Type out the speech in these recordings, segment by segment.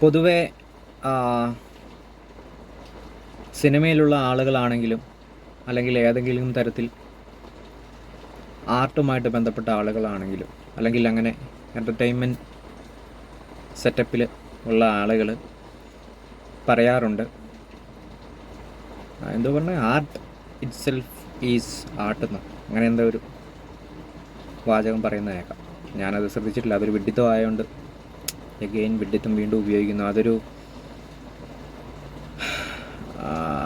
പൊതുവെ സിനിമയിലുള്ള ആളുകളാണെങ്കിലും അല്ലെങ്കിൽ ഏതെങ്കിലും തരത്തിൽ ആർട്ടുമായിട്ട് ബന്ധപ്പെട്ട ആളുകളാണെങ്കിലും അല്ലെങ്കിൽ അങ്ങനെ എന്റർടൈൻമെന്റ് സെറ്റപ്പിൽ ഉള്ള ആളുകൾ പറയാറുണ്ട്. എന്തോ പറഞ്ഞാൽ art itself is art എന്ന് അങ്ങനെ എന്തോ ഒരു വാചകം പറയുന്നത് കേൾക്കാം ഞാനത് ശ്രദ്ധിച്ചിട്ടില്ല. അതൊരു വിഡിത്തമായതുകൊണ്ട് എഗെയിൻ വിഡിത്തം വീണ്ടും ഉപയോഗിക്കുന്നു. അതൊരു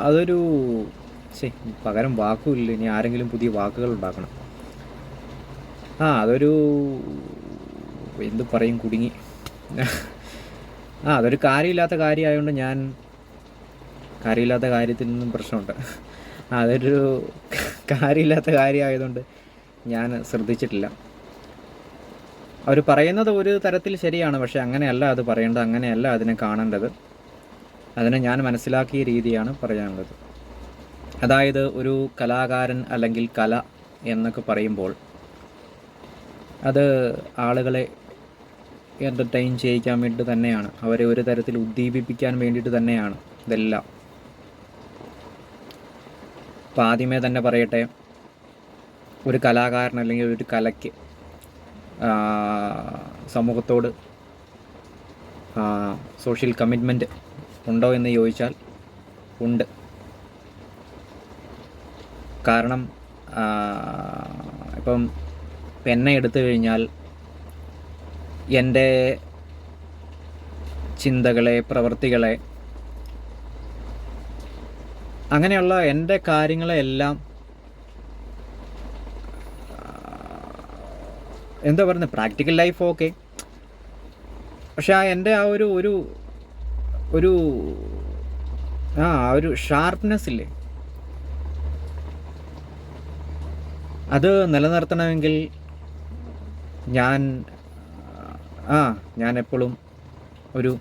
അതൊരു ശേ പകരം വാക്കുമില്ല. ഇനി ആരെങ്കിലും പുതിയ വാക്കുകൾ ഉണ്ടാക്കണം. ആ അതൊരു എന്ത് പറയും കുടുങ്ങി. ആ അതൊരു കാര്യമില്ലാത്ത കാര്യമായതുകൊണ്ട് ഞാൻ കാര്യമില്ലാത്ത കാര്യത്തിൽ നിന്നും പ്രശ്നമുണ്ട്. അതൊരു കാര്യമില്ലാത്ത കാര്യമായതുകൊണ്ട് ഞാൻ ശ്രദ്ധിച്ചിട്ടില്ല. അവർ പറയുന്നത് ഒരു തരത്തിൽ ശരിയാണ് പക്ഷെ അങ്ങനെയല്ല അത് പറയേണ്ടത് അങ്ങനെയല്ല അതിനെ കാണേണ്ടത്. അതിനെ ഞാൻ മനസ്സിലാക്കിയ രീതിയാണ് പറയാനുള്ളത്. അതായത് ഒരു കലാകാരൻ അല്ലെങ്കിൽ കല എന്നൊക്കെ പറയുമ്പോൾ അത് ആളുകളെ എന്റർടൈൻ ചെയ്യിക്കാൻ വേണ്ടി തന്നെയാണ്. അവരെ ഒരു തരത്തിൽ ഉദ്ദീപിപ്പിക്കാൻ വേണ്ടിയിട്ട് തന്നെയാണ് ഇതെല്ലാം. അപ്പോൾ ആദ്യമേ തന്നെ പറയട്ടെ ഒരു കലാകാരൻ അല്ലെങ്കിൽ ഒരു കലയ്ക്ക് സമൂഹത്തോട് സോഷ്യൽ കമ്മിറ്റ്മെന്റ് ഉണ്ടോ എന്ന് ചോദിച്ചാൽ ഉണ്ട്. കാരണം ഇപ്പം പെന്ന എടുത്തു കഴിഞ്ഞാൽ എന്റെ ചിന്തകളെ പ്രവൃത്തികളെ അങ്ങനെയുള്ള എന്റെ കാര്യങ്ങളെ എന്താ പറയുന്നത് പ്രാക്ടിക്കൽ ലൈഫ് ഓക്കെ പക്ഷേ ആ എന്റെ ആ ഒരു ഒരു ഒരു ആ ഒരു ഷാർപ്നെസ് ഇല്ലേ? അത് നിലനിർത്തണമെങ്കിൽ ഞാൻ ആ ഞാൻ എപ്പോഴും ഒരു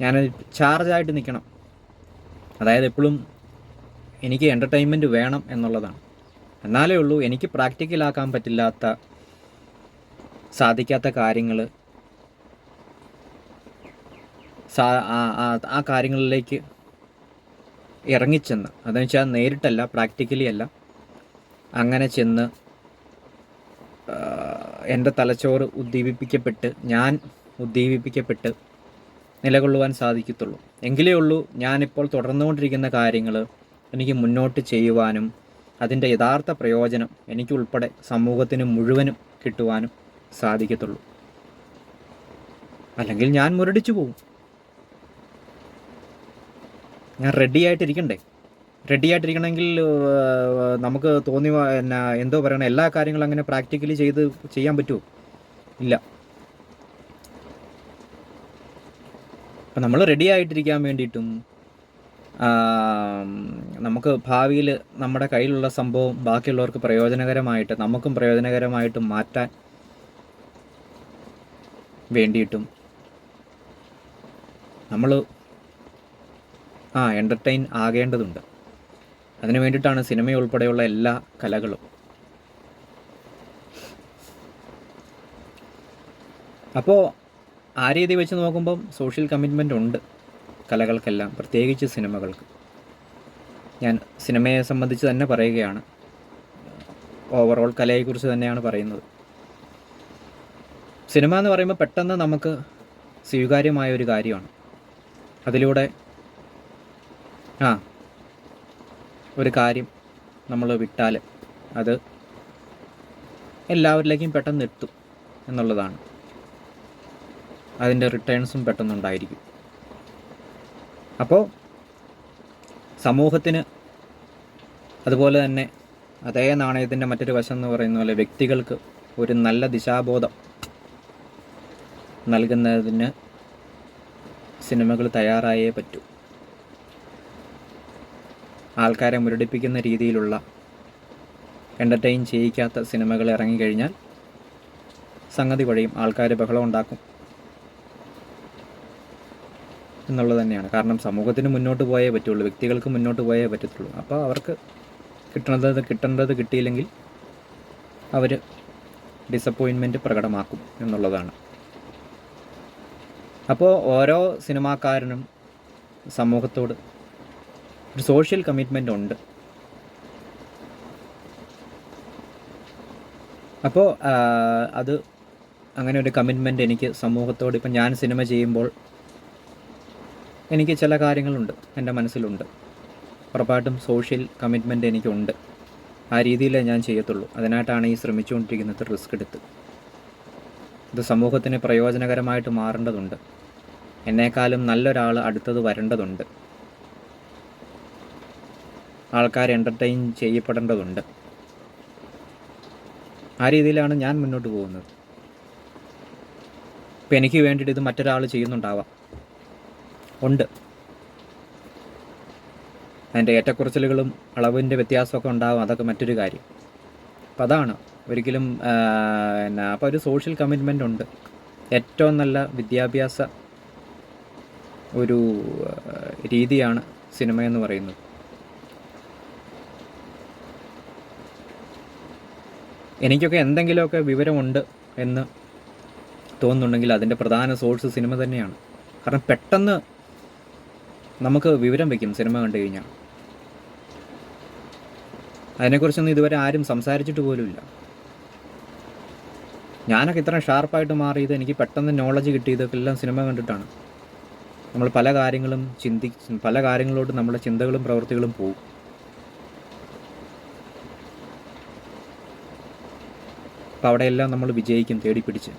ഞാൻ ചാർജായിട്ട് നിൽക്കണം. അതായത് എപ്പോഴും എനിക്ക് എന്റർടൈൻമെന്റ് വേണം എന്നുള്ളതാണ്. എന്നാലേ ഉള്ളൂ എനിക്ക് പ്രാക്ടിക്കലാക്കാൻ പറ്റില്ലാത്ത സാധിക്കാത്ത കാര്യങ്ങൾ ആ- കാര്യങ്ങളിലേക്ക് ഇറങ്ങിച്ചെന്ന്. അതെന്ന് വെച്ചാൽ നേരിട്ടല്ല പ്രാക്ടിക്കലി അല്ല. അങ്ങനെ ചെന്ന് എന്റെ തലച്ചോറ് ഉദ്ദീപിപ്പിക്കപ്പെട്ട് ഞാൻ ഉദ്ദീപിപ്പിക്കപ്പെട്ട് നിലകൊള്ളുവാൻ സാധിക്കത്തുള്ളൂ. എങ്കിലേ ഉള്ളൂ ഞാനിപ്പോൾ തുടർന്നുകൊണ്ടിരിക്കുന്ന കാര്യങ്ങൾ എനിക്ക് മുന്നോട്ട് ചെയ്യുവാനും അതിന്റെ യഥാർത്ഥ പ്രയോജനം എനിക്കുൾപ്പെടെ സമൂഹത്തിന് മുഴുവനും കിട്ടുവാനും സാധിക്കത്തുള്ളൂ. അല്ലെങ്കിൽ ഞാൻ മുരടിച്ചു പോകും ഞാൻ റെഡി ആയിട്ടിരിക്കണ്ടേ? റെഡി ആയിട്ടിരിക്കണമെങ്കിൽ നമുക്ക് തോന്നി എന്നാ എന്തോ പറയണം. എല്ലാ കാര്യങ്ങളും അങ്ങനെ പ്രാക്ടിക്കലി ചെയ്ത് ചെയ്യാൻ പറ്റുമോ? ഇല്ല. അപ്പം നമ്മൾ റെഡി ആയിട്ടിരിക്കാൻ വേണ്ടിയിട്ടും നമുക്ക് ഭാവിയിൽ നമ്മുടെ കയ്യിലുള്ള സംഭവം ബാക്കിയുള്ളവർക്ക് പ്രയോജനകരമായിട്ട് നമുക്കും പ്രയോജനകരമായിട്ട് മാറ്റാൻ വേണ്ടിയിട്ടും. നമ്മൾ ആ എന്റർടൈൻ ആകേണ്ടതുണ്ട്. അതിനു വേണ്ടിയിട്ടാണ് സിനിമ ഉൾപ്പെടെയുള്ള എല്ലാ കലകളും. അപ്പോൾ ആ രീതി വെച്ച് നോക്കുമ്പം സോഷ്യൽ കമ്മിറ്റ്മെന്റ് ഉണ്ട് കലകൾക്കെല്ലാം പ്രത്യേകിച്ച് സിനിമകൾക്ക്. ഞാൻ സിനിമയെ സംബന്ധിച്ച് തന്നെ പറയുകയാണ്. ഓവറോൾ കലയെക്കുറിച്ച് തന്നെയാണ് പറയുന്നത്. സിനിമ എന്ന് പറയുമ്പോൾ പെട്ടെന്ന് നമുക്ക് സ്വീകാര്യമായ ഒരു കാര്യമാണ്. അതിലൂടെ ആ ഒരു കാര്യം നമ്മൾ വിട്ടാൽ അത് എല്ലാവരിലേക്കും പെട്ടെന്ന് എത്തും എന്നുള്ളതാണ്. അതിന്റെ റിട്ടേൺസും പെട്ടെന്നുണ്ടായിരിക്കും അപ്പോൾ സമൂഹത്തിന് അതുപോലെ തന്നെ അതേ നാണയത്തിന്റെ മറ്റൊരു വശം എന്ന് പറയുന്ന പോലെ വ്യക്തികൾക്ക് ഒരു നല്ല ദിശാബോധം നൽകുന്നതിന് സിനിമകൾ തയ്യാറായേ പറ്റൂ. ആൾക്കാരെ മുരടിപ്പിക്കുന്ന രീതിയിലുള്ള എന്റർടൈൻ ചെയ്യിക്കാത്ത സിനിമകൾ ഇറങ്ങിക്കഴിഞ്ഞാൽ സംഗതി വഴിയും ആൾക്കാർ ബഹളം ഉണ്ടാക്കും. എന്നുള്ളത് തന്നെയാണ്. കാരണം സമൂഹത്തിന് മുന്നോട്ട് പോയേ പറ്റുള്ളൂ വ്യക്തികൾക്ക് മുന്നോട്ട് പോയേ പറ്റത്തുള്ളൂ. അപ്പോൾ അവർക്ക് കിട്ടേണ്ടത് കിട്ടേണ്ടത് കിട്ടിയില്ലെങ്കിൽ അവർ ഡിസപ്പോയിൻമെന്റ് പ്രകടമാക്കും എന്നുള്ളതാണ്. അപ്പോൾ ഓരോ സിനിമാക്കാരനും സമൂഹത്തോട് ഒരു സോഷ്യൽ കമ്മിറ്റ്മെന്റ് ഉണ്ട്. അപ്പോൾ അത് അങ്ങനെ ഒരു കമ്മിറ്റ്മെന്റ് എനിക്ക് സമൂഹത്തോട് ഇപ്പം ഞാൻ സിനിമ ചെയ്യുമ്പോൾ എനിക്ക് ചില കാര്യങ്ങളുണ്ട് എന്റെ മനസ്സിലുണ്ട്. ഉറപ്പായിട്ടും സോഷ്യൽ കമ്മിറ്റ്മെന്റ് എനിക്കുണ്ട്. ആ രീതിയിലേ ഞാൻ ചെയ്യത്തുള്ളൂ. അതിനായിട്ടാണ് ഈ ശ്രമിച്ചുകൊണ്ടിരിക്കുന്നത് റിസ്ക് എടുത്ത്. ഇത് സമൂഹത്തിന് പ്രയോജനകരമായിട്ട് മാറേണ്ടതുണ്ട്. എന്നേക്കാളും നല്ലൊരാൾ അടുത്തത് വരേണ്ടതുണ്ട്. ആൾക്കാർ എന്റർടൈൻ ചെയ്യപ്പെടേണ്ടതുണ്ട്. ആ രീതിയിലാണ് ഞാൻ മുന്നോട്ട് പോകുന്നത്. ഇപ്പം എനിക്ക് വേണ്ടിയിട്ട് ഇത് മറ്റൊരാൾ ചെയ്യുന്നുണ്ടാവാം. ഉണ്ട്. അതിന്റെ ഏറ്റക്കുറച്ചിലുകളും അളവിന്റെ വ്യത്യാസമൊക്കെ ഉണ്ടാവും. അതൊക്കെ മറ്റൊരു കാര്യം. അപ്പം അതാണ്. ഒരിക്കലും എന്നാ അപ്പോൾ ഒരു സോഷ്യൽ കമ്മിറ്റ്മെന്റ് ഉണ്ട്. ഏറ്റവും നല്ല വിദ്യാഭ്യാസ ഒരു രീതിയാണ് സിനിമ എന്ന് പറയുന്നത്. എനിക്കൊക്കെ എന്തെങ്കിലുമൊക്കെ വിവരമുണ്ട് എന്ന് തോന്നുന്നുണ്ടെങ്കിൽ അതിന്റെ പ്രധാന സോഴ്സ് സിനിമ തന്നെയാണ്. കാരണം പെട്ടെന്ന് നമുക്ക് വിവരം വയ്ക്കും സിനിമ കണ്ടു കഴിഞ്ഞാൽ. അതിനെക്കുറിച്ചൊന്നും ഇതുവരെ ആരും സംസാരിച്ചിട്ട് പോലുമില്ല. ഞാനൊക്കെ ഇത്ര ഷാർപ്പായിട്ട് മാറിയത് എനിക്ക് പെട്ടെന്ന് നോളജ് കിട്ടിയതൊക്കെ എല്ലാം സിനിമ കണ്ടിട്ടാണ്. നമ്മൾ പല കാര്യങ്ങളും ചിന്തി പല കാര്യങ്ങളോട് നമ്മുടെ ചിന്തകളും പ്രവൃത്തികളും പോകും അപ്പോൾ അവിടെയെല്ലാം നമ്മൾ വിജയിക്കും തേടി പിടിച്ച്.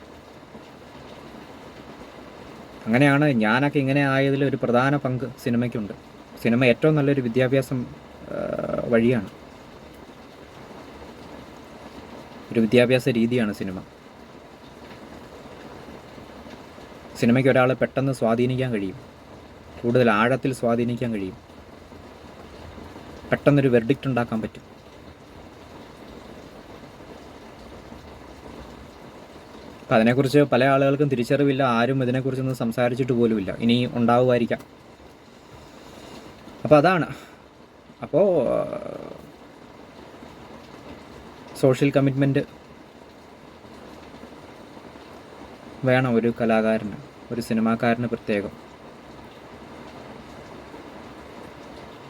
അങ്ങനെയാണ് ഞാനൊക്കെ ഇങ്ങനെ ആയതിൽ ഒരു പ്രധാന പങ്ക് സിനിമയ്ക്കുണ്ട്. സിനിമ ഏറ്റവും നല്ലൊരു വിദ്യാഭ്യാസം വഴിയാണ്. ഒരു വിദ്യാഭ്യാസ രീതിയാണ് സിനിമ. സിനിമയ്ക്ക് ഒരാളെ പെട്ടെന്ന് സ്വാധീനിക്കാൻ കഴിയും. കൂടുതൽ ആഴത്തിൽ സ്വാധീനിക്കാൻ കഴിയും. പെട്ടെന്നൊരു വെർഡിക്റ്റ് ഉണ്ടാക്കാൻ പറ്റും. അപ്പം അതിനെക്കുറിച്ച് പല ആളുകൾക്കും തിരിച്ചറിവില്ല. ആരും ഇതിനെക്കുറിച്ചൊന്നും സംസാരിച്ചിട്ട് പോലുമില്ല. ഇനി ഉണ്ടാവുമായിരിക്കാം. അപ്പോൾ അതാണ്. അപ്പോൾ സോഷ്യൽ കമ്മിറ്റ്മെന്റ് വേണം ഒരു കലാകാരന് ഒരു സിനിമാക്കാരന് പ്രത്യേകം.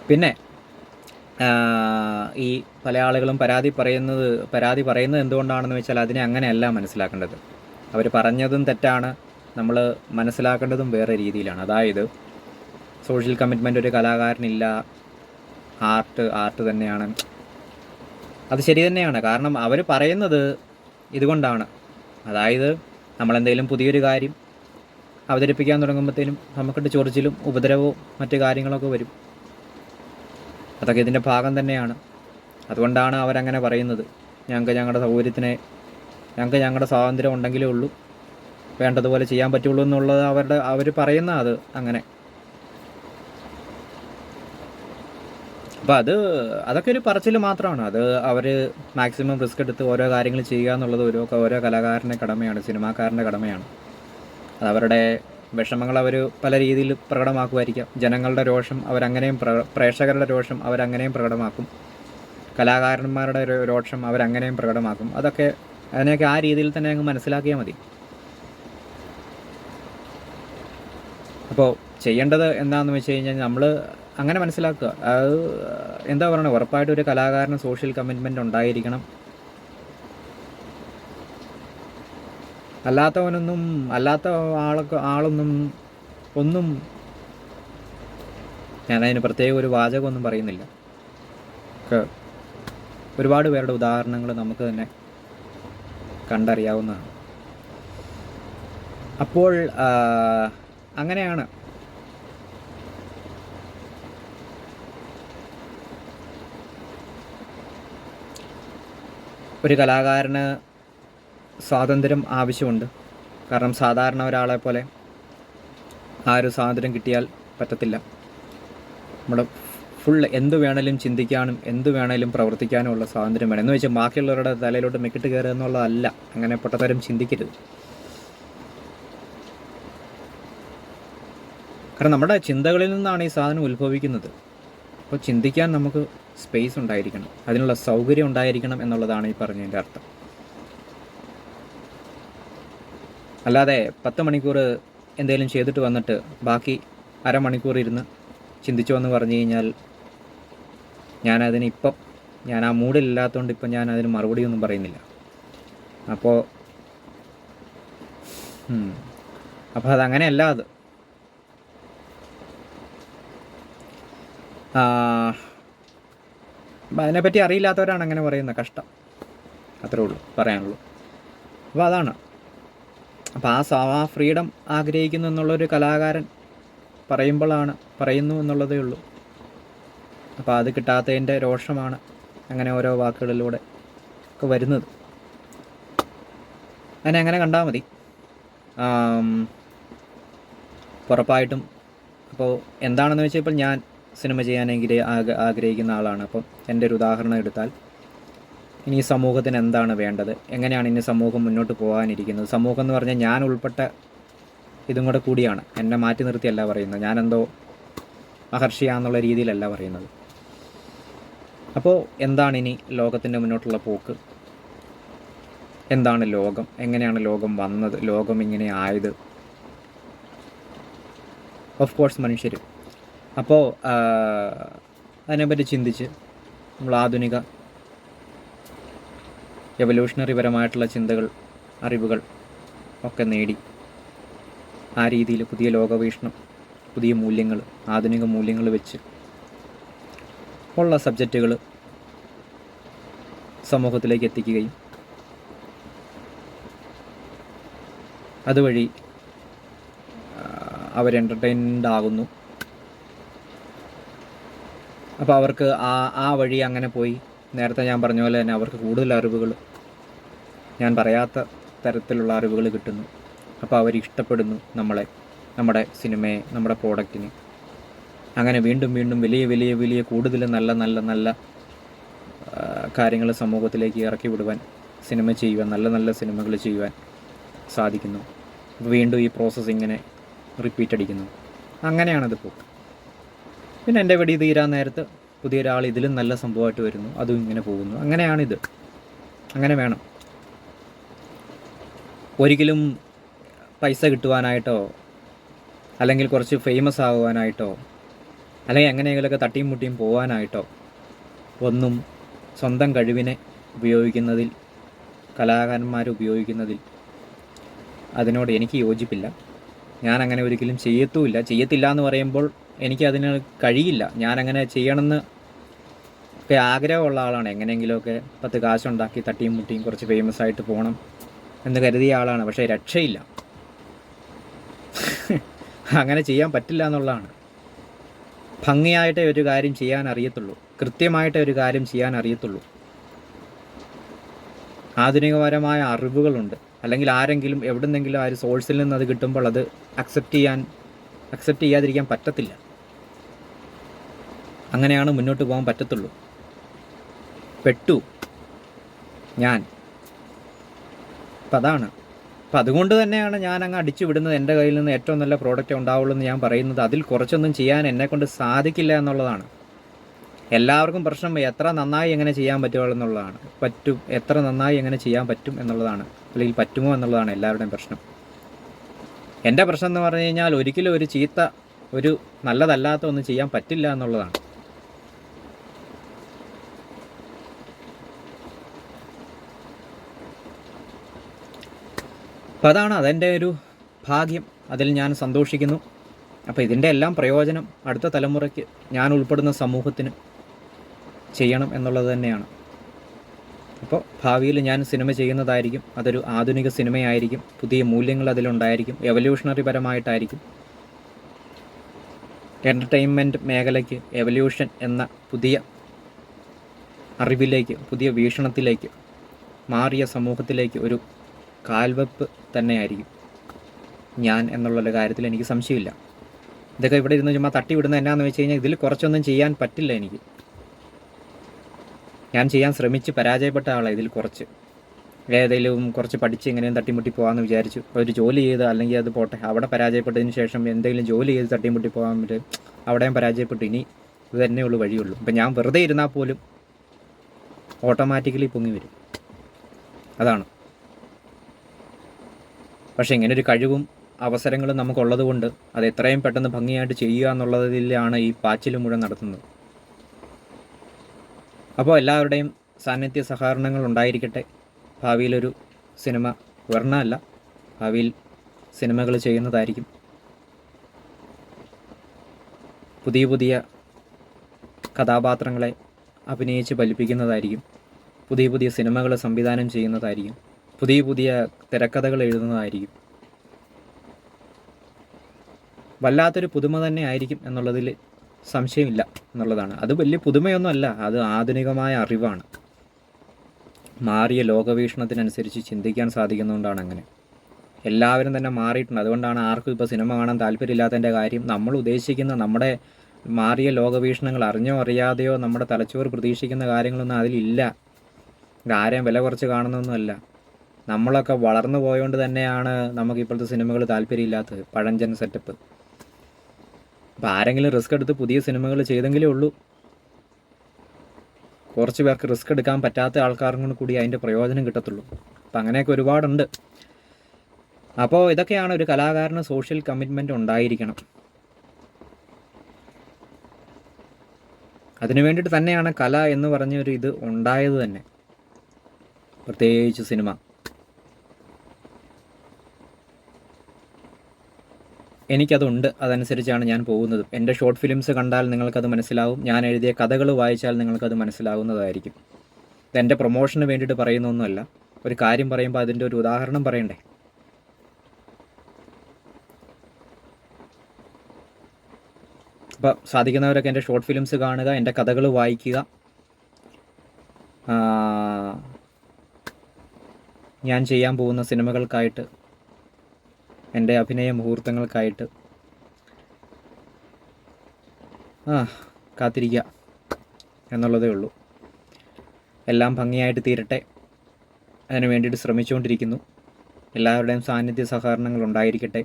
പിന്നെ ഈ പല ആളുകളും പരാതി പറയുന്നത് പരാതി പറയുന്നത് എന്തുകൊണ്ടാണെന്ന് വെച്ചാൽ അതിനെ അങ്ങനെയല്ല മനസ്സിലാക്കേണ്ടത്. അവർ പറഞ്ഞതും തെറ്റാണ്. നമ്മൾ മനസ്സിലാക്കേണ്ടതും വേറെ രീതിയിലാണ്. അതായത് സോഷ്യൽ കമ്മിറ്റ്മെന്റ് ഒരു കലാകാരനില്ല. ആർട്ട് ആർട്ട് തന്നെയാണ്. അത് ശരി തന്നെയാണ്. കാരണം അവർ പറയുന്നത് ഇതുകൊണ്ടാണ്. അതായത് നമ്മളെന്തെങ്കിലും പുതിയൊരു കാര്യം അവതരിപ്പിക്കാൻ തുടങ്ങുമ്പോഴത്തേനും നമുക്കിട്ട് ചൊറിച്ചിലും ഉപദ്രവവും മറ്റു കാര്യങ്ങളൊക്കെ വരും. അതൊക്കെ ഇതിന്റെ ഭാഗം തന്നെയാണ്. അതുകൊണ്ടാണ് അവരങ്ങനെ പറയുന്നത്. ഞങ്ങൾക്ക് ഞങ്ങളുടെ സൗകര്യത്തിനെ ഞങ്ങൾക്ക് ഞങ്ങളുടെ സ്വാതന്ത്ര്യം ഉണ്ടെങ്കിലേ ഉള്ളൂ. വേണ്ടതുപോലെ ചെയ്യാൻ പറ്റുള്ളൂ എന്നുള്ളത് അവരുടെ അവർ പറയുന്ന അത് അങ്ങനെ. അപ്പം അത് അതൊക്കെ ഒരു പറച്ചിൽ മാത്രമാണ്. അത് അവർ മാക്സിമം റിസ്ക് എടുത്ത് ഓരോ കാര്യങ്ങൾ ചെയ്യുക എന്നുള്ളത് ഓരോ ഓരോ കലാകാരന്റെ കടമയാണ് സിനിമാക്കാരന്റെ കടമയാണ്. അത് അവരുടെ വിഷമങ്ങൾ അവർ പല രീതിയിൽ പ്രകടമാക്കുമായിരിക്കാം. ജനങ്ങളുടെ രോഷം അവരങ്ങനെയും പ്ര പ്രേക്ഷകരുടെ രോഷം അവരങ്ങനെയും പ്രകടമാക്കും. കലാകാരന്മാരുടെ രോഷം അവരങ്ങനെയും പ്രകടമാക്കും. അതൊക്കെ അതിനെയൊക്കെ ആ രീതിയിൽ തന്നെ അങ്ങ് മനസ്സിലാക്കിയാൽ മതി. അപ്പോൾ ചെയ്യേണ്ടത് എന്താണെന്ന് വെച്ച് കഴിഞ്ഞാൽ നമ്മൾ അങ്ങനെ മനസ്സിലാക്കുക. അത് എന്താ പറയുക ഉറപ്പായിട്ടും ഒരു കലാകാരന് സോഷ്യൽ കമ്മിറ്റ്മെന്റ് ഉണ്ടായിരിക്കണം. അല്ലാത്തവനൊന്നും അല്ലാത്ത ആളൊക്കെ ആളൊന്നും ഒന്നും ഞാനതിന് പ്രത്യേക ഒരു വാചകമൊന്നും പറയുന്നില്ല. ഒരുപാട് പേരുടെ ഉദാഹരണങ്ങൾ നമുക്ക് തന്നെ കണ്ടറിയാവുന്നതാണ്. അപ്പോൾ അങ്ങനെയാണ് ഒരു കലാകാരന് സ്വാതന്ത്ര്യം ആവശ്യമുണ്ട്. കാരണം സാധാരണ ഒരാളെ പോലെ ആ ഒരു സ്വാതന്ത്ര്യം കിട്ടിയാൽ പറ്റത്തില്ല. നമ്മുടെ ഫുൾ എന്ത് വേണേലും ചിന്തിക്കാനും എന്ത് വേണേലും പ്രവർത്തിക്കാനും ഉള്ള സ്വാതന്ത്ര്യം വേണം. എന്ന് വെച്ചാൽ ബാക്കിയുള്ളവരുടെ തലയിലോട്ട് മെക്കിട്ട് കയറുക എന്നുള്ളതല്ല. അങ്ങനെ പൊട്ടത്തരം ചിന്തിക്കരുത്. കാരണം നമ്മുടെ ചിന്തകളിൽ നിന്നാണ് ഈ സാധനം ഉത്ഭവിക്കുന്നത്. അപ്പോൾ ചിന്തിക്കാൻ നമുക്ക് സ്പേസ് ഉണ്ടായിരിക്കണം. അതിനുള്ള സൗകര്യം ഉണ്ടായിരിക്കണം എന്നുള്ളതാണ് ഈ പറഞ്ഞതിന്റെ അർത്ഥം. അല്ലാതെ പത്ത് മണിക്കൂർ എന്തെങ്കിലും ചെയ്തിട്ട് വന്നിട്ട് ബാക്കി അരമണിക്കൂർ ഇരുന്ന് ചിന്തിച്ചു എന്ന് പറഞ്ഞു കഴിഞ്ഞാൽ ഞാനതിന് ഇപ്പം ഞാൻ ആ മൂഡിലില്ലാത്തതുകൊണ്ട് ഇപ്പം ഞാൻ അതിന് മറുപടി ഒന്നും പറയുന്നില്ല. അപ്പോൾ അപ്പോൾ അതങ്ങനെയല്ല അത് ആ, അപ്പം അതിനെപ്പറ്റി അറിയില്ലാത്തവരാണ് അങ്ങനെ പറയുന്നത്. കഷ്ടം. അത്രേ ഉള്ളൂ. പറയാനുള്ളൂ. അപ്പോൾ അതാണ്. അപ്പോൾ ആ ആ ഫ്രീഡം ആഗ്രഹിക്കുന്നു എന്നുള്ളൊരു കലാകാരൻ പറയുമ്പോഴാണ് പറയുന്നു എന്നുള്ളതേ ഉള്ളൂ. അപ്പോൾ അത് കിട്ടാത്തതിന്റെ രോഷമാണ് അങ്ങനെ ഓരോ വാക്കുകളിലൂടെ ഒക്കെ വരുന്നത്. അതിനെ അങ്ങനെ കണ്ടാൽ മതി. ഉറപ്പായിട്ടും. അപ്പോൾ എന്താണെന്ന് വെച്ചാൽ ഇപ്പോൾ ഞാൻ സിനിമ ചെയ്യാനെങ്കിൽ ആഗ്ര- ആഗ്രഹിക്കുന്ന ആളാണ്. അപ്പം എന്റെ ഒരു ഉദാഹരണം എടുത്താൽ ഇനി സമൂഹത്തിന് എന്താണ് വേണ്ടത്? എങ്ങനെയാണ് ഇനി സമൂഹം മുന്നോട്ട് പോകാനിരിക്കുന്നത്? സമൂഹം എന്ന് പറഞ്ഞാൽ ഞാൻ ഉൾപ്പെട്ട ഇതും കൂടെ കൂടിയാണ്. എന്നെ മാറ്റി നിർത്തിയല്ല പറയുന്നത്. ഞാനെന്തോ മഹർഷിയാന്നുള്ള രീതിയിലല്ല പറയുന്നത്. അപ്പോൾ എന്താണ് ഇനി ലോകത്തിന്റെ മുന്നോട്ടുള്ള പോക്ക്? എന്താണ് ലോകം? എങ്ങനെയാണ് ലോകം വന്നത്? ലോകം ഇങ്ങനെ ആയത്? ഓഫ് കോഴ്സ് മനുഷ്യർ അപ്പോൾ അതിനെപ്പറ്റി ചിന്തിച്ച് നമ്മൾ ആധുനിക എവല്യൂഷണറി പരമായിട്ടുള്ള ചിന്തകൾ അറിവുകൾ ഒക്കെ നേടി ആ രീതിയിൽ പുതിയ ലോകവീക്ഷണം പുതിയ മൂല്യങ്ങൾ ആധുനിക മൂല്യങ്ങൾ വെച്ച് ഉള്ള സബ്ജക്റ്റുകൾ സമൂഹത്തിലേക്ക് എത്തിക്കുകയും അതുവഴി അവർ എന്റർടൈൻഡ് ആകുന്നു. അപ്പോൾ അവർക്ക് ആ ആ വഴി അങ്ങനെ പോയി. നേരത്തെ ഞാൻ പറഞ്ഞ പോലെ തന്നെ അവർക്ക് കൂടുതൽ അറിവുകൾ ഞാൻ പറയാത്ത തരത്തിലുള്ള അറിവുകൾ കിട്ടുന്നു. അപ്പോൾ അവർ ഇഷ്ടപ്പെടുന്നു നമ്മളെ നമ്മുടെ സിനിമയെ നമ്മുടെ പ്രോഡക്റ്റിനെ അങ്ങനെ വീണ്ടും വീണ്ടും വലിയ വലിയ വലിയ കൂടുതൽ നല്ല നല്ല നല്ല കാര്യങ്ങൾ സമൂഹത്തിലേക്ക് ഇറക്കി വിടുവാൻ സിനിമ ചെയ്യുവാൻ നല്ല നല്ല സിനിമകൾ ചെയ്യുവാൻ സാധിക്കുന്നു. വീണ്ടും ഈ പ്രോസസ്സ് ഇങ്ങനെ റിപ്പീറ്റ് അടിക്കുന്നു. അങ്ങനെയാണതിപ്പോൾ പിന്നെ എന്റെ വെടി തീരാൻ നേരത്ത് പുതിയൊരാൾ ഇതിലും നല്ല സംഭവമായിട്ട് വരുന്നു. അതും ഇങ്ങനെ പോകുന്നു. അങ്ങനെയാണിത്. അങ്ങനെ വേണം. ഒരിക്കലും പൈസ കിട്ടുവാനായിട്ടോ അല്ലെങ്കിൽ കുറച്ച് ഫേമസ് ആകുവാനായിട്ടോ അല്ലെങ്കിൽ എങ്ങനെയെങ്കിലുമൊക്കെ തട്ടിയും മുട്ടിയും പോകാനായിട്ടോ ഒന്നും സ്വന്തം കഴിവിനെ ഉപയോഗിക്കുന്നതിൽ കലാകാരന്മാർ ഉപയോഗിക്കുന്നതിൽ അതിനോട് എനിക്ക് യോജിപ്പില്ല. ഞാൻ അങ്ങനെ ഒരിക്കലും ചെയ്യത്തുമില്ല. ചെയ്യത്തില്ല എന്ന് പറയുമ്പോൾ എനിക്ക് അതിന് കഴിയില്ല. ഞാനങ്ങനെ ചെയ്യണമെന്ന് ഒക്കെ ആഗ്രഹമുള്ള ആളാണ്. എങ്ങനെയെങ്കിലുമൊക്കെ പത്ത് കാശുണ്ടാക്കി തട്ടിയും മുട്ടിയും കുറച്ച് ഫേമസ് ആയിട്ട് പോകണം എന്ന് കരുതിയ ആളാണ്. പക്ഷേ രക്ഷയില്ല. അങ്ങനെ ചെയ്യാൻ പറ്റില്ല എന്നുള്ളതാണ്. ഭംഗിയായിട്ടേ ഒരു കാര്യം ചെയ്യാൻ അറിയത്തുള്ളൂ. കൃത്യമായിട്ടേ ഒരു കാര്യം ചെയ്യാൻ അറിയത്തുള്ളൂ. ആധുനികപരമായ അറിവുകളുണ്ട്. അല്ലെങ്കിൽ ആരെങ്കിലും എവിടെന്നെങ്കിലും ആ ഒരു സോഴ്സിൽ നിന്ന് അത് കിട്ടുമ്പോൾ അത് അക്സെപ്റ്റ് ചെയ്യാൻ അക്സെപ്റ്റ് ചെയ്യാതിരിക്കാൻ പറ്റത്തില്ല. അങ്ങനെയാണ് മുന്നോട്ട് പോകാൻ പറ്റത്തുള്ളൂ. പെട്ടു. ഞാൻ. അപ്പം അതാണ്. അപ്പം അതുകൊണ്ട് തന്നെയാണ് ഞാൻ അങ്ങ് അടിച്ചു വിടുന്നത് എന്റെ കയ്യിൽ നിന്ന് ഏറ്റവും നല്ല പ്രോഡക്റ്റ് ഉണ്ടാവുള്ളൂ എന്ന് ഞാൻ പറയുന്നത്. അതിൽ കുറച്ചൊന്നും ചെയ്യാൻ എന്നെക്കൊണ്ട് സാധിക്കില്ല എന്നുള്ളതാണ്. എല്ലാവർക്കും പ്രശ്നം എത്ര നന്നായി എങ്ങനെ ചെയ്യാൻ പറ്റുമോ എന്നുള്ളതാണ്. പറ്റും എത്ര നന്നായി എങ്ങനെ ചെയ്യാൻ പറ്റും എന്നുള്ളതാണ്. അല്ലെങ്കിൽ പറ്റുമോ എന്നുള്ളതാണ് എല്ലാവരുടെയും പ്രശ്നം. എന്റെ പ്രശ്നം എന്ന് പറഞ്ഞു കഴിഞ്ഞാൽ ഒരിക്കലും ഒരു ചീത്ത ഒരു നല്ലതല്ലാത്ത ഒന്നും ചെയ്യാൻ പറ്റില്ല എന്നുള്ളതാണ്. അപ്പോൾ അതാണ് അതെന്റെ ഒരു ഭാഗ്യം. അതിൽ ഞാൻ സന്തോഷിക്കുന്നു. അപ്പോൾ ഇതിന്റെ എല്ലാം പ്രയോജനം അടുത്ത തലമുറയ്ക്ക് ഞാൻ ഉൾപ്പെടുന്ന സമൂഹത്തിന് ചെയ്യണം എന്നുള്ളത് തന്നെയാണ്. അപ്പോൾ ഭാവിയിൽ ഞാൻ സിനിമ ചെയ്യുന്നതായിരിക്കും. അതൊരു ആധുനിക സിനിമയായിരിക്കും. പുതിയ മൂല്യങ്ങൾ അതിലുണ്ടായിരിക്കും. എവല്യൂഷണറി പരമായിട്ടായിരിക്കും. എന്റർടൈൻമെന്റ് മേഖലയ്ക്ക് എവല്യൂഷൻ എന്ന പുതിയ അറിവിലേക്ക് പുതിയ വീക്ഷണത്തിലേക്ക് മാറിയ സമൂഹത്തിലേക്ക് ഒരു കാൽവെപ്പ് തന്നെയായിരിക്കും. ഞാൻ എന്നുള്ള കാര്യത്തിൽ എനിക്ക് സംശയമില്ല. ഇതൊക്കെ ഇവിടെ ഇരുന്ന് ചുമ്മാ തട്ടി വിടുന്ന എന്നാന്ന് വെച്ച് കഴിഞ്ഞാൽ ഇതിൽ കുറച്ചൊന്നും ചെയ്യാൻ പറ്റില്ല എനിക്ക്. ഞാൻ ചെയ്യാൻ ശ്രമിച്ച് പരാജയപ്പെട്ട ആളാണ് ഇതിൽ കുറച്ച്. ഏതെങ്കിലും കുറച്ച് പഠിച്ച് എങ്ങനെയും തട്ടിമുട്ടി പോകാമെന്ന് വിചാരിച്ചു. ഒരു ജോലി ചെയ്ത് അല്ലെങ്കിൽ അത് പോട്ടെ അവിടെ പരാജയപ്പെട്ടതിന് ശേഷം എന്തെങ്കിലും ജോലി ചെയ്ത് തട്ടിമുട്ടി പോകാൻ പറ്റും അവിടെയും പരാജയപ്പെട്ടു. ഇനി ഇത് തന്നെ ഉള്ളൂ വഴിയുള്ളൂ. ഇപ്പം ഞാൻ വെറുതെ ഇരുന്നാൽ പോലും ഓട്ടോമാറ്റിക്കലി പൊങ്ങി വരും. അതാണ്. പക്ഷേ ഇങ്ങനെ ഒരു കഴിവും അവസരങ്ങളും നമുക്കുള്ളത് കൊണ്ട് അത് എത്രയും പെട്ടെന്ന് ഭംഗിയായിട്ട് ചെയ്യുക എന്നുള്ളതിലാണ് ഈ പാച്ചിൽ മുഴുവൻ നടത്തുന്നത്. അപ്പോൾ എല്ലാവരുടെയും സാന്നിധ്യ സഹകരണങ്ങൾ ഉണ്ടായിരിക്കട്ടെ. ഭാവിയിലൊരു സിനിമ വർണമല്ല ഭാവിയിൽ സിനിമകൾ ചെയ്യുന്നതായിരിക്കും. പുതിയ പുതിയ കഥാപാത്രങ്ങളെ അഭിനയിച്ച് ഫലിപ്പിക്കുന്നതായിരിക്കും. പുതിയ പുതിയ സിനിമകൾ സംവിധാനം ചെയ്യുന്നതായിരിക്കും. പുതിയ പുതിയ തിരക്കഥകൾ എഴുതുന്നതായിരിക്കും. വല്ലാത്തൊരു പുതുമ തന്നെ ആയിരിക്കും എന്നുള്ളതിൽ സംശയമില്ല എന്നുള്ളതാണ്. അത് വലിയ പുതുമയൊന്നുമല്ല അത് ആധുനികമായ അറിവാണ്. മാറിയ ലോകവീക്ഷണത്തിനനുസരിച്ച് ചിന്തിക്കാൻ സാധിക്കുന്നതുകൊണ്ടാണ് അങ്ങനെ. എല്ലാവരും തന്നെ മാറിയിട്ടുണ്ട്. അതുകൊണ്ടാണ് ആർക്കും ഇപ്പോൾ സിനിമ കാണാൻ താല്പര്യമില്ലാത്തതിന്റെ കാര്യം നമ്മൾ ഉദ്ദേശിക്കുന്ന നമ്മുടെ മാറിയ ലോകവീക്ഷണങ്ങൾ അറിഞ്ഞോ അറിയാതെയോ നമ്മുടെ തലച്ചോറ് പ്രതീക്ഷിക്കുന്ന കാര്യങ്ങളൊന്നും അതിലില്ല. ആരെയും വില കുറച്ച് കാണുന്നൊന്നുമല്ല നമ്മളൊക്കെ വളർന്നു പോയതുകൊണ്ട് തന്നെയാണ് നമുക്ക് ഇപ്പോഴത്തെ സിനിമകൾ താല്പര്യമില്ലാത്തത് പഴഞ്ചൻ സെറ്റപ്പ് അപ്പോൾ ആരെങ്കിലും റിസ്ക് എടുത്ത് പുതിയ സിനിമകൾ ചെയ്തെങ്കിലേ ഉള്ളൂ. കുറച്ച് പേർക്ക് റിസ്ക് എടുക്കാൻ പറ്റാത്ത ആൾക്കാർക്കും കൂടി അതിന്റെ പ്രയോജനം കിട്ടത്തുള്ളൂ. അപ്പം അങ്ങനെയൊക്കെ ഒരുപാടുണ്ട്. അപ്പോൾ ഇതൊക്കെയാണ് ഒരു കലാകാരന് സോഷ്യൽ കമ്മിറ്റ്മെന്റ് ഉണ്ടായിരിക്കണം. അതിനു വേണ്ടിയിട്ട് തന്നെയാണ് കല എന്ന് പറഞ്ഞൊരു ഇത് ഉണ്ടായത് തന്നെ. പ്രത്യേകിച്ച് സിനിമ. എനിക്കതുണ്ട് അതനുസരിച്ചാണ് ഞാൻ പോകുന്നത്. എന്റെ ഷോർട്ട് ഫിലിംസ് കണ്ടാൽ നിങ്ങൾക്കത് മനസ്സിലാവും. ഞാൻ എഴുതിയ കഥകൾ വായിച്ചാൽ നിങ്ങൾക്കത് മനസ്സിലാവുന്നതായിരിക്കും. ഇതെന്റെ പ്രൊമോഷന് വേണ്ടിയിട്ട് പറയുന്നൊന്നുമല്ല. ഒരു കാര്യം പറയുമ്പോൾ അതിന്റെ ഒരു ഉദാഹരണം പറയണ്ടേ? അപ്പോൾ സാധിക്കുന്നവരൊക്കെ എന്റെ ഷോർട്ട് ഫിലിംസ് കാണുക എന്റെ കഥകൾ വായിക്കുക. ഞാൻ ചെയ്യാൻ പോകുന്ന സിനിമകൾക്കായിട്ട് എന്റെ അഭിനയ മുഹൂർത്തങ്ങൾക്കായിട്ട്. ആ കാത്തിരിക്കുക എന്നുള്ളതേ ഉള്ളൂ. എല്ലാം ഭംഗിയായിട്ട് തീരട്ടെ. അതിന് വേണ്ടിയിട്ട് ശ്രമിച്ചുകൊണ്ടിരിക്കുന്നു. എല്ലാവരുടെയും സാന്നിധ്യ സഹകരണങ്ങൾ ഉണ്ടായിരിക്കട്ടെ.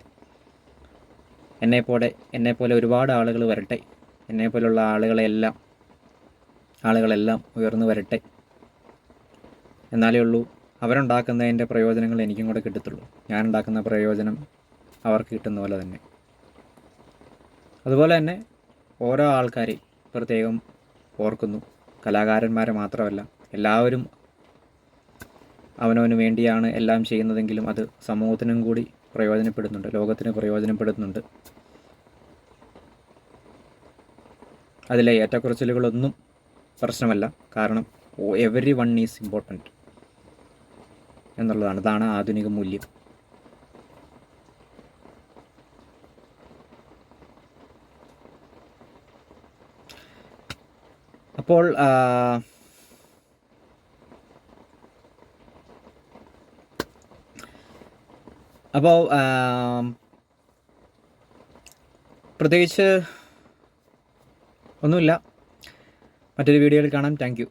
എന്നെപ്പോലെ എന്നെപ്പോലെ ഒരുപാട് ആളുകൾ വരട്ടെ. എന്നെപ്പോലുള്ള ആളുകളെല്ലാം ആളുകളെല്ലാം ഉയർന്നു വരട്ടെ. എന്നാലേ ഉള്ളൂ അവരുണ്ടാക്കുന്നതിന്റെ പ്രയോജനങ്ങൾ എനിക്കും കൂടെ കിട്ടത്തുള്ളൂ. ഞാനുണ്ടാക്കുന്ന പ്രയോജനം അവർക്ക് കിട്ടുന്ന പോലെ തന്നെ. അതുപോലെ തന്നെ ഓരോ ആൾക്കാരെ പ്രത്യേകം ഓർക്കുന്നു. കലാകാരന്മാരെ മാത്രമല്ല എല്ലാവരും അവനവന് വേണ്ടിയാണ് എല്ലാം ചെയ്യുന്നതെങ്കിലും അത് സമൂഹത്തിനും കൂടി പ്രയോജനപ്പെടുന്നുണ്ട് ലോകത്തിന് പ്രയോജനപ്പെടുന്നുണ്ട്. അതിലെ ഏറ്റക്കുറച്ചിലുകളൊന്നും പ്രശ്നമല്ല. കാരണം എവറി വൺ ഈസ് ഇമ്പോർട്ടന്റ് എന്നുള്ളതാണ്. അതാണ് ആധുനിക മൂല്യം. അപ്പോൾ അപ്പോൾ പ്രത്യേകിച്ച് ഒന്നുമില്ല. മറ്റൊരു വീഡിയോയിൽ കാണാം. താങ്ക്